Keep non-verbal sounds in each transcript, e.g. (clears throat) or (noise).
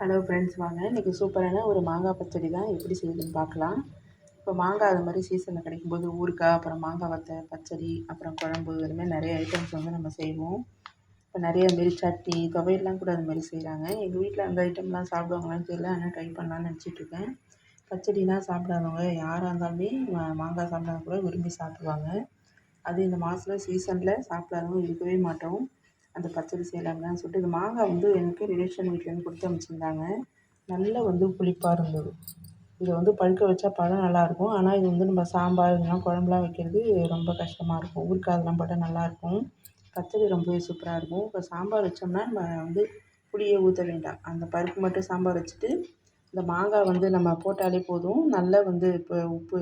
Hello friends வாங்க. இன்றைக்கி சூப்பரான ஒரு மாங்காய் பச்சடி தான் எப்படி செய்யுதுன்னு பார்க்கலாம். இப்போ மாங்காய் அது மாதிரி சீசனில் கிடைக்கும்போது ஊறுக்காய் அப்புறம் மாங்காய் வத்த பச்சடி அப்புறம் குழம்பு இது மாதிரி நிறைய ஐட்டம்ஸ் வந்து நம்ம செய்வோம். இப்போ நிறைய மாரி சட்னி துவையெல்லாம் கூட அது மாதிரி செய்கிறாங்க எங்கள் வீட்டில் அந்த ஐட்டம்லாம் சாப்பிடுவாங்களான்னு தெரியல. ஆனால் ட்ரை பண்ணலான்னு நினச்சிட்ருக்கேன் பச்சடிலாம் சாப்பிடாதவங்க யாராக இருந்தாலுமே மாங்காய் சாப்பிடாத கூட விரும்பி சாப்பிடுவாங்க. அது இந்த மாதத்தில் சீசனில் சாப்பிடாதவங்க இருக்கவே மாட்டோம். அந்த பச்சடி செய்யலாம்னு சொல்லிட்டு இது மாங்காய் வந்து எனக்கு ரிலேஷன் வீட்டிலேருந்து கொடுத்து அனுப்பிச்சிருந்தாங்க. நல்லா வந்து புளிப்பாக இருந்தது. இதை வந்து பழுக்க வச்சா பழம் நல்லாயிருக்கும் ஆனால் இது வந்து நம்ம சாம்பார் இதெல்லாம் குழம்புலாம் வைக்கிறது ரொம்ப கஷ்டமாக இருக்கும். ஊறுகாய் அதெல்லாம் போட்டால் நல்லாயிருக்கும் பச்சடி ரொம்பவே சூப்பராக இருக்கும். இப்போ சாம்பார் வச்சோம்னா நம்ம வந்து புளியை ஊற்ற வேண்டாம். அந்த பருப்பு மட்டும் சாம்பார் வச்சுட்டு இந்த மாங்காய் வந்து நம்ம போட்டாலே போதும். நல்லா வந்து இப்போ உப்பு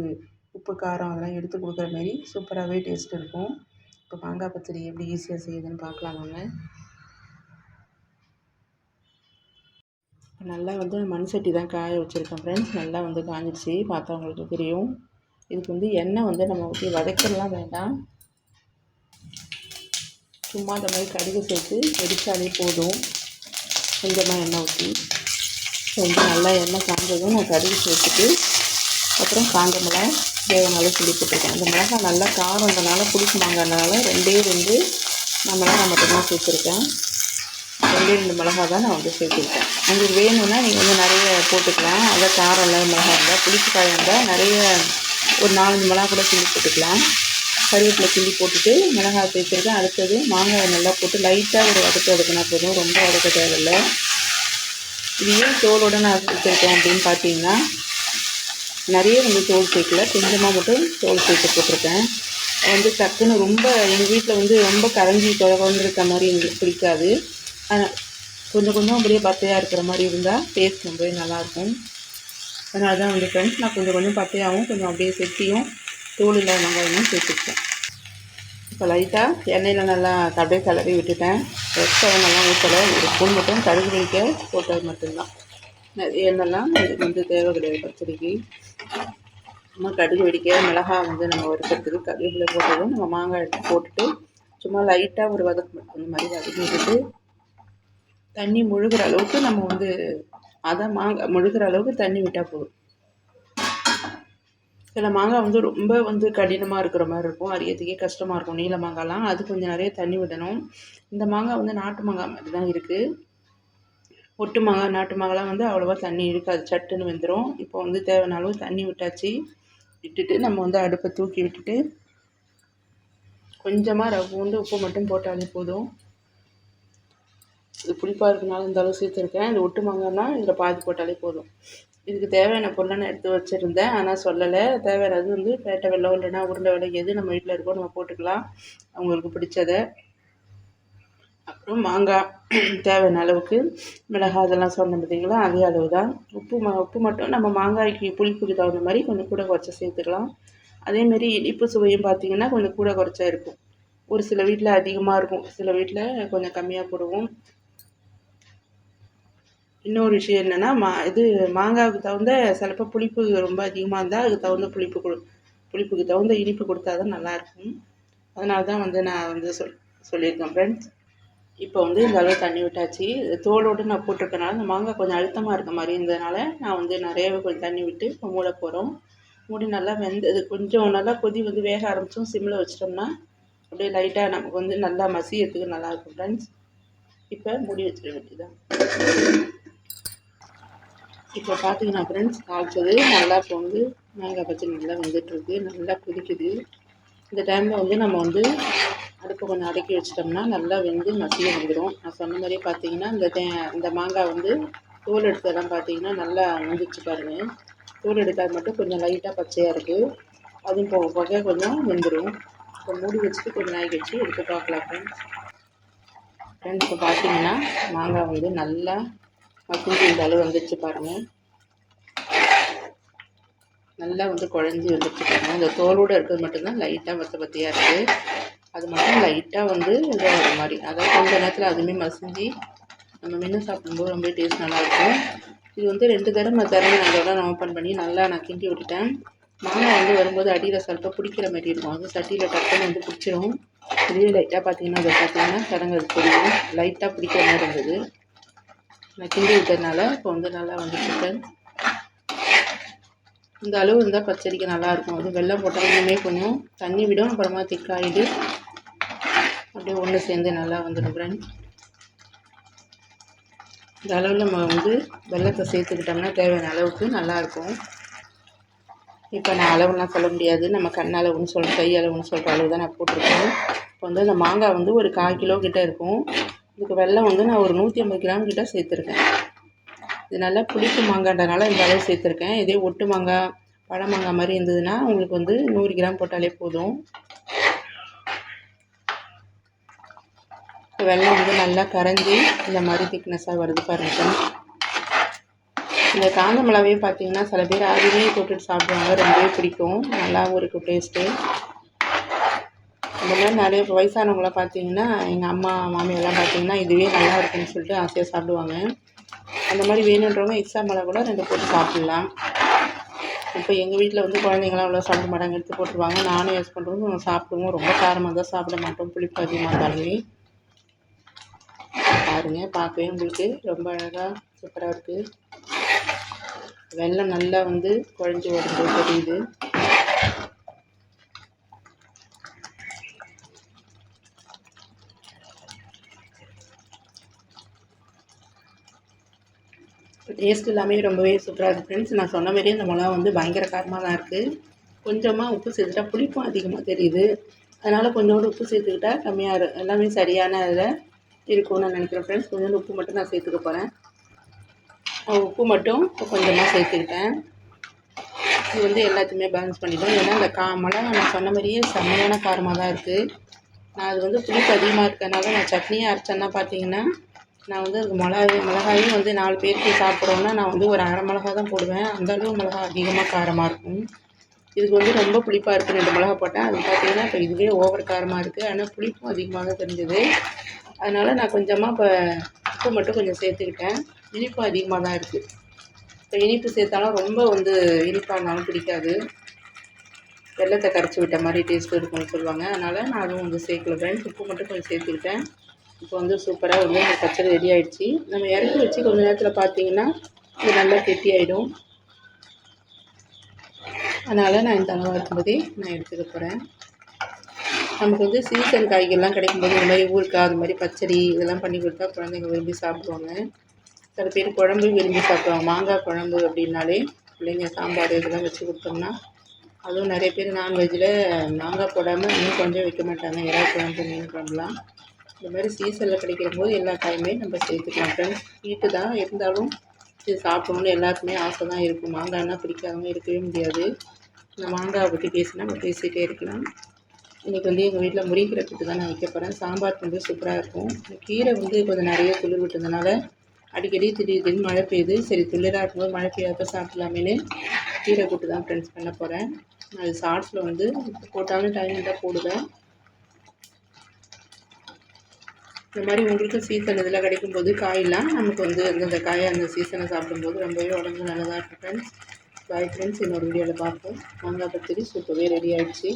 உப்பு காரம் அதெல்லாம் எடுத்து கொடுக்குற மாரி சூப்பராகவே டேஸ்ட் இருக்கும். இப்போ மாங்காய் பச்சடி எப்படி ஈஸியாக செய்யுதுன்னு பார்க்கலாம் வாங்க. நல்லா வந்து மண் சட்டி தான் காய வச்சுருக்கேன் ஃப்ரெண்ட்ஸ் நல்லா வந்து காஞ்சிடுச்சு. பார்த்தவங்களுக்கு தெரியும். இதுக்கு வந்து எண்ணெய் வந்து நம்ம ஊற்றி வதக்கலாம் வேண்டாம். சும்மா இந்த மாதிரி கடுகு சேர்த்து வெடித்தாலே போதும். கொஞ்சமாக எண்ணெய் ஊற்றி கொஞ்சம் நல்லா எண்ணெய் காஞ்சதும் நான் கடுகு சேர்த்துட்டு அப்புறம் காஞ்ச மிளகா தேவையான சொல்லி போட்டிருக்கேன். அந்த மிளகாய் நல்லா காரம்ன்றனால புளிப்பு மாங்காய்னால ரெண்டே ரெண்டு நான் மிளகாய் மட்டும்தான் சேர்த்துருக்கேன். ரெண்டே ரெண்டு மிளகா தான் நான் வந்து சேர்த்துருக்கேன். உங்களுக்கு வேணும்னா நீங்கள் வந்து நிறைய போட்டுக்கலாம். அதை காரம் இல்லாத மிளகாய் இருந்தால் புளிப்பு காயம் இருந்தால் நிறைய ஒரு நாலஞ்சு மிளகா கூட கிள்ளி போட்டுக்கலாம். கருவேப்பிலை கிள்ளி போட்டுட்டு மிளகாய் சேர்த்துருக்கேன். அடுத்தது மாங்காய் நல்லா போட்டு லைட்டாக ஒரு வதக்க வதக்கினா போதும். ரொம்ப வதக்க தேவையில்லை. இது ஏன் தோலோடு நான் சேர்த்துருக்கேன் அப்படின்னு பார்த்தீங்கன்னா நிறைய வந்து தோல் சேர்க்கல கொஞ்சமாக மட்டும் தோல் சேர்த்து போட்டிருக்கேன். வந்து டக்குன்னு ரொம்ப எங்கள் வீட்டில் வந்து ரொம்ப கரைஞ்சி குழந்திருக்க மாதிரி எங்களுக்கு பிடிக்காது. கொஞ்சம் கொஞ்சம் அப்படியே பத்தையாக இருக்கிற மாதிரி இருந்தால் டேஸ்ட் ரொம்பவே நல்லாயிருக்கும். அதனால தான் வந்து ஃப்ரெண்ட்ஸ் நான் கொஞ்சம் கொஞ்சம் பத்தையாகவும் கொஞ்சம் அப்படியே செட்டியும் தோல் இல்லாத வெங்காயமும் சேர்த்துக்கிட்டேன். இப்போ லைட்டாக எண்ணெயில் நல்லா அப்படியே கிளறி விட்டுட்டேன். எக்ஸ்ட்ரா நல்லா ஊற்றலை ஒரு ஸ்பூன் மட்டும் கடுகு வைக்க போட்டது மட்டும்தான். எண்ணெய்லாம் இதுக்கு வந்து தேவை கிடையாது பச்சடிக்கு நம்ம கடுகு வெடிக்க மிளகாய் வந்து நம்ம வறுக்கிறதுக்கு கருவேப்பிலை போட்டதும் நம்ம மாங்காய் எடுத்து போட்டுட்டு சும்மா லைட்டாக ஒரு வதக்கு அந்த மாதிரி வதக்கிட்டு தண்ணி முழுகிற அளவுக்கு நம்ம வந்து அதை மாங்காய் முழுகிற அளவுக்கு தண்ணி விட்டால் போதும். சில மாங்காய் வந்து ரொம்ப வந்து கடினமாக இருக்கிற மாதிரி இருக்கும். அரியத்துக்கே கஷ்டமாக இருக்கும். நீல மாங்காய்லாம் அது கொஞ்சம் நிறைய தண்ணி விடணும். இந்த மாங்காய் வந்து நாட்டு மாங்காய் மாதிரி தான் இருக்குது ஒட்டு மாங்காய் நாட்டு மாங்காய்லாம் வந்து அவ்வளோவா தண்ணி இருக்காது. சட்டுன்னு வெந்துடும் இப்போ வந்து தேவையான அளவு தண்ணி விட்டாச்சு. விட்டுட்டு நம்ம வந்து அடுப்பை தூக்கி விட்டுட்டு கொஞ்சமாக ரவுண்டு உப்பு மட்டும் போட்டாலே போதும். இது புளிப்பாக இருக்கனால இந்த அளவு சேர்த்துருக்கேன். இந்த ஒட்டு மாங்காய்னா இதில் பாதி போட்டாலே போதும். இதுக்கு தேவையான பொருளை நான் எடுத்து வச்சுருந்தேன். ஆனால் சொல்லலை. தேவையானது வந்து பேட்டை வெள்ளம் இல்லைன்னா உருண்டை வெள்ளம் எது நம்ம வீட்டில் இருக்கோ நம்ம போட்டுக்கலாம். அவங்களுக்கு பிடிச்சதை. அப்புறம் மாங்காய் (clears throat) தேவையான அளவுக்கு மிளகாய் அதெல்லாம் சொன்னேன் பார்த்தீங்களா? அதே அளவு தான் உப்பு ம உப்பு மட்டும் நம்ம மாங்காய்க்கு புளிப்புக்கு தகுந்த மாதிரி கொஞ்சம் கூட குறைச்ச சேர்த்துக்கலாம். அதேமாரி இனிப்பு சுவையும் பார்த்திங்கன்னா கொஞ்சம் கூட குறைச்சா இருக்கும். ஒரு சில வீட்டில் அதிகமாக இருக்கும். சில வீட்டில் கொஞ்சம் கம்மியாக போடுவோம். இன்னொரு விஷயம் என்னென்னா மா இது மாங்காவுக்கு தகுந்த சிலப்போ புளிப்பு ரொம்ப அதிகமாக இருந்தால் அதுக்கு தகுந்த புளிப்பு கொடு புளிப்புக்கு தகுந்த இனிப்பு கொடுத்தா தான் நல்லாயிருக்கும் அதனால தான் வந்து நான் வந்து சொல் சொல்லியிருக்கேன் ஃப்ரெண்ட்ஸ் இப்போ வந்து இந்த அளவு தண்ணி விட்டாச்சு. தோலோடு நான் போட்டிருக்கனால இந்த மாங்காய் கொஞ்சம் அழுத்தமாக இருக்க மாதிரி இருந்ததுனால நான் வந்து நிறையவே கொஞ்சம் தண்ணி விட்டு இப்போ மூட போகிறோம் மூடி நல்லா வெந்தது கொஞ்சம் நல்லா கொதி வந்து வேக ஆரம்பித்தோம் சிம்மில் வச்சிட்டோம்னா அப்படியே லைட்டாக நமக்கு வந்து நல்லா மசியத்துக்கு நல்லாயிருக்கும் ஃப்ரெண்ட்ஸ் இப்போ மூடி வச்சிட வேண்டியதுதான். இப்போ பார்த்தீங்கன்னா ஃப்ரெண்ட்ஸ் காய்ச்சது நல்லா இப்போ வந்து மாங்காய் பச்சை நல்லா வந்துட்டுருக்கு நல்லா கொதிக்குது. இந்த டைமில் வந்து நம்ம வந்து அடுப்பை கொஞ்சம் அடக்கி வச்சிட்டோம்னா நல்லா வெந்து மசிய வந்துடும் நான் சொன்ன மாதிரியே பார்த்தீங்கன்னா இந்த தே இந்த மாங்காய் வந்து தோல் எடுத்ததெல்லாம் பார்த்தீங்கன்னா நல்லா வந்துச்சு பாருங்கள் தோல் எடுக்காது மட்டும் கொஞ்சம் லைட்டாக பச்சையாக இருக்குது அதுவும் போக போக கொஞ்சம் வெந்துடும் இப்போ மூடி வச்சுட்டு கொஞ்சம் நாய் வச்சு எடுத்து பார்க்கலாம் ஃப்ரெண்ட்ஸ் ஃப்ரெண்ட்ஸ் இப்போ பார்த்தீங்கன்னா மாங்காய் வந்து நல்லா மசிஞ்சு இந்த அளவு வந்துச்சு பாருங்கள் நல்லா வந்து குழஞ்சி வந்துச்சு பாருங்கள் இந்த தோலோடு இருக்கிறது மட்டும்தான் லைட்டாக வத்த பத்தியாக இருக்குது அது மட்டும் லைட்டாக வந்து இதாகிற மாதிரி. அதாவது கொஞ்ச நேரத்தில் அதுவுமே மசிஞ்சு நம்ம மென்று சாப்பிடும்போது ரொம்ப டேஸ்ட் நல்லாயிருக்கும். இது வந்து ரெண்டு தடவை தரமே நான் அதோட நான் ஓப்பன் பண்ணி நல்லா நான் கிண்டி விட்டுட்டேன். மாங்காய் வந்து வரும்போது அடியில் சல்ப்பை பிடிக்கிற மாதிரி இருக்கும். அது சட்டியில் டக்குன்னு வந்து பிடிச்சிரும். இதுவே லைட்டாக பார்த்தீங்கன்னா அதை பார்த்தீங்கன்னா சடங்கு அது தெரியும். லைட்டாக பிடிக்கிற மாதிரி இருந்தது. நான் கிண்டி விட்டதுனால இப்போ வந்து நல்லா வந்துட்டு ஃப்ரெண்ட்ஸ் இந்த அளவு இருந்தால் பச்சடிக்கு நல்லாயிருக்கும் அது வெள்ளம் போட்டால் இன்னுமே கொஞ்சம் தண்ணி விடும். அப்புறமா திக்காயிடு அப்படியே ஒன்று சேர்ந்து நல்லா வந்துடும் ஃப்ரெண்ட்ஸ் இந்த அளவில் நம்ம வந்து வெள்ளத்தை சேர்த்துக்கிட்டோம்னா தேவையான அளவுக்கு நல்லாயிருக்கும் இப்போ நான் அளவுலாம் சொல்ல முடியாது. நம்ம கண் அளவுன்னு சொல்ல கை அளவுன்னு சொல்கிற அளவு தான் நான் போட்டிருக்கேன். இப்போ வந்து அந்த மாங்காய் வந்து ஒரு கால் கிலோ கிட்டே இருக்கும். இதுக்கு வெல்லம் வந்து நான் ஒரு நூற்றி ஐம்பது கிராம் கிட்ட சேர்த்துருக்கேன். இது நல்லா புளிப்பு மாங்கான்றனால இந்த அளவு சேர்த்துருக்கேன். இதே ஒட்டு மாங்காய் பழ மாங்காய் மாதிரி இருந்ததுன்னா உங்களுக்கு வந்து நூறு கிராம் போட்டாலே போதும். வெள்ளம் வந்து நல்லா கரைஞ்சி இந்த மாதிரி திக்னஸாக வருது பாருங்க இந்த காந்த மிளகையும் பார்த்தீங்கன்னா சில பேர் அதுவே போட்டுட்டு சாப்பிடுவாங்க. ரொம்பவே பிடிக்கும். நல்லாவும் இருக்கும் டேஸ்ட்டு இந்த மாதிரி நிறைய வயசானவங்கள பார்த்தீங்கன்னா எங்கள் அம்மா மாமியெல்லாம் பார்த்தீங்கன்னா இதுவே நல்லா இருக்குன்னு சொல்லிட்டு ஆசையாக சாப்பிடுவாங்க. அந்த மாதிரி வேணுன்றவங்க எக்ஸ்ட்ரா மிளகா கூட ரெண்டு போட்டு சாப்பிட்லாம். இப்போ எங்கள் வீட்டில் வந்து குழந்தைங்களாம் அவ்வளோ சாப்பிட மாட்டாங்க. எடுத்து போட்டுருவாங்க. நானும் யூஸ் பண்ணுறோம் சாப்பிடுவோம். ரொம்ப காரமாக தான் சாப்பிட மாட்டோம். புளிப்பு அதிகமாக இருந்தாலுமே. பாருங்கள் பார்க்கவே உங்களுக்கு ரொம்ப அழகாக சூப்பராக இருக்குது வெள்ளம் நல்லா வந்து குழஞ்சி வரும்போது தெரியுது. டேஸ்ட் எல்லாமே ரொம்பவே சூப்பராக இருக்குது ஃப்ரெண்ட்ஸ் நான் சொன்ன மாதிரியே இந்த மிளகா வந்து பயங்கர காரமாக தான் இருக்குது கொஞ்சமாக உப்பு சேர்த்துட்டா புளிப்பும் அதிகமாக தெரியுது. அதனால் கொஞ்சோண்டு உப்பு சேர்த்துக்கிட்டா கம்மியாக இருக்கும் எல்லாமே சரியான இதில் இருக்கும்னு நான் நினைக்கிறேன். ஃப்ரெண்ட்ஸ் கொஞ்சோண்டு உப்பு மட்டும் நான் சேர்த்துக்க போகிறேன் உப்பு மட்டும் இப்போ கொஞ்சமாக சேர்த்துக்கிட்டேன். இது வந்து எல்லாத்தையுமே பேலன்ஸ் பண்ணிட்டோம். ஏன்னா இந்த கா மிளகா நான் சொன்ன மாதிரியே செம்மையான காரமாக தான் இருக்குது நான் அது வந்து புளிப்பு அதிகமாக இருக்கனால நான் சட்னியை அரைச்சேன்னா பார்த்தீங்கன்னா நான் வந்து அது மிளகாய் மிளகாயும் வந்து நாலு பேருக்கு சாப்பிட்றோன்னா நான் வந்து ஒரு அரை மிளகா தான் போடுவேன். அந்த அளவு மிளகா அதிகமாக காரமாக இருக்கும். இதுக்கு வந்து ரொம்ப புளிப்பாக இருக்குது ரெண்டு மிளகா போட்டேன். அது பார்த்தீங்கன்னா இப்போ இதுவே ஓவர் காரமாக இருக்குது ஆனால் புளிப்பும் அதிகமாக தெரிஞ்சது. அதனால் நான் கொஞ்சமாக இப்போ உப்பு மட்டும் கொஞ்சம் சேர்த்துக்கிட்டேன். இனிப்பும் அதிகமாக தான் இருக்குது இப்போ இனிப்பு சேர்த்தாலும் ரொம்ப வந்து இனிப்பாக இருந்தாலும் பிடிக்காது. வெள்ளத்தை கரைச்சி விட்ட மாதிரி டேஸ்ட் இருக்கும்னு சொல்லுவாங்க. அதனால் நான் அதுவும் வந்து சேர்க்கல. ஃப்ரெண்ட்ஸ் உப்பு மட்டும் கொஞ்சம் சேர்த்துக்கிட்டேன். இப்போ வந்து சூப்பராக வந்து இந்த பச்சடி ரெடி ஆகிடுச்சி நம்ம இறக்கி வச்சு கொஞ்சம் நேரத்தில் பார்த்தீங்கன்னா இது நல்லா கெட்டி ஆகிடும் அதனால் நான் இந்த அளவாக இருக்கும்போதே நான் எடுத்துக்க போகிறேன் நமக்கு வந்து சீசன் காய்கறிலாம் கிடைக்கும்போது இந்த மாதிரி ஊறுக்காய் அது மாதிரி பச்சடி இதெல்லாம் பண்ணி கொடுத்தா குழந்தைங்க விரும்பி சாப்பிடுவாங்க. சில பேர் குழம்பு விரும்பி சாப்பிடுவாங்க. மாங்காய் குழம்பு அப்படின்னாலே பிள்ளைங்க சாம்பார் இதெல்லாம் வச்சு கொடுத்தோம்னா அதுவும் நிறைய பேர் நான்வெஜ்ஜில் மாங்காய் போடாமல் இன்னும் கொஞ்சம் வைக்க மாட்டாங்க. இறா குழம்பு மீன் குழம்புலாம். இந்த மாதிரி சீசனில் கிடைக்கிற போது எல்லா காயுமே நம்ம சேர்த்துக்கலாம். ஃப்ரெண்ட்ஸ் வீட்டு தான் இருந்தாலும் இது சாப்பிடணும்னு எல்லாருக்குமே ஆசை தான் இருக்கும். மாங்காய்னா பிடிக்காதவங்க இருக்கவே முடியாது. இந்த மாங்காயை பற்றி பேசினா நம்ம பேசிகிட்டே இருக்கலாம். இன்றைக்கி வந்து எங்கள் வீட்டில் முருங்கீரை கூட்டு தான் நான் வைக்க போகிறேன் சாம்பார் வந்து சூப்பராக இருக்கும். கீரை வந்து கொஞ்சம் நிறைய துளிர் விட்டதுனால அடிக்கடி திடீர் திடீர்னு மழை பெய்யுது. சரி துளிராக இருக்கும்போது மழை பெய்யாத சாப்பிடலாமேன்னு கீரை கூட்டு தான் ஃப்ரெண்ட்ஸ் பண்ண போகிறேன் அது ஷார்ட்ஸில் வந்து போட்டாலும் டைம் இருந்தால் போடுவேன். இந்த மாதிரி உங்களுக்கு சீசன் இதில் கிடைக்கும்போது காயெல்லாம் நமக்கு வந்து அந்தந்த காயை அந்த சீசனை சாப்பிடும்போது ரொம்பவே உடம்பு நல்லதாக இருக்கும் ஃப்ரெண்ட்ஸ் பாய் ஃப்ரெண்ட்ஸ் இன்னொரு வீடியோவில் பார்ப்போம். மாங்காய் பத்திரி சூப்பரே ரெடி ஆகிடுச்சு